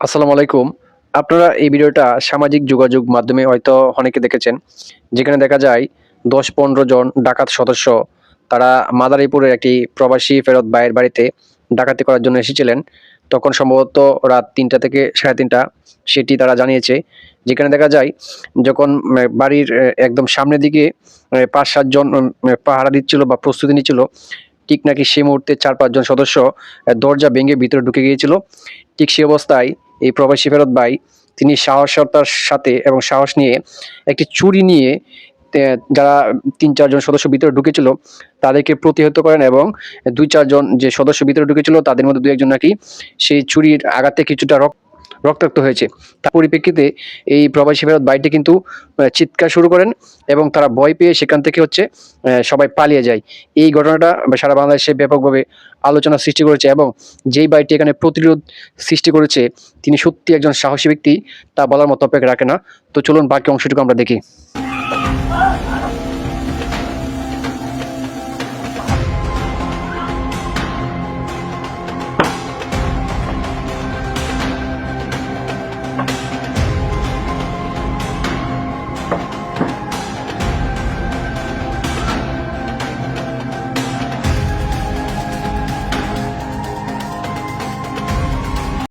আসসালামু আলাইকুম। আপনারা এই ভিডিওটা সামাজিক যোগাযোগ মাধ্যমে হয়তো অনেকে দেখেছেন, যেখানে দেখা যায় দশ পনেরো জন ডাকাত সদস্য তারা মাদারীপুরের একটি প্রবাসী ফেরত ভাইয়ের বাড়িতে ডাকাতি করার জন্য এসেছিলেন। তখন সম্ভবত রাত তিনটা থেকে সাড়ে তিনটা সেটি তারা জানিয়েছে। যেখানে দেখা যায় যখন বাড়ির একদম সামনের দিকে পাঁচ সাতজন পাহারা দিচ্ছিল বা প্রস্তুতি নিচ্ছিল, ঠিক নাকি সেই মুহূর্তে চার পাঁচজন সদস্য দরজা ভেঙে ভিতরে ঢুকে গিয়েছিল। ঠিক সেই অবস্থায় এই প্রবাসী ফেরত ভাই, তিনি সাহসতার সাথে এবং সাহস নিয়ে একটি চুরি নিয়ে যারা তিন, চারজন সদস্য ভিতরে ঢুকেছিল, তাদেরকে প্রতিহত করেন এবং দুই, চারজন যে সদস্য ভিতরে ঢুকেছিল, তাদের মধ্যে দু একজন নাকি সেই চুরির আঘাতে কিছুটা রক্ত, রক্তাক্ত হয়েছে। তার পরিপ্রেক্ষিতে এই প্রবাসী ফেরত ভাইটি কিন্তু চিৎকার শুরু করেন এবং তারা ভয় পেয়ে সেখান থেকে হচ্ছে সবাই পালিয়ে যায়। এই ঘটনাটা সারা বাংলাদেশে ব্যাপকভাবে আলোচনা সৃষ্টি করেছে এবং যেই বাড়িটি এখানে প্রতিরোধ সৃষ্টি করেছে, তিনি সত্যি একজন সাহসী ব্যক্তি, তা বলার মতো অপেক্ষা রাখে না। তো চলুন বাকি অংশটুকু আমরা দেখি।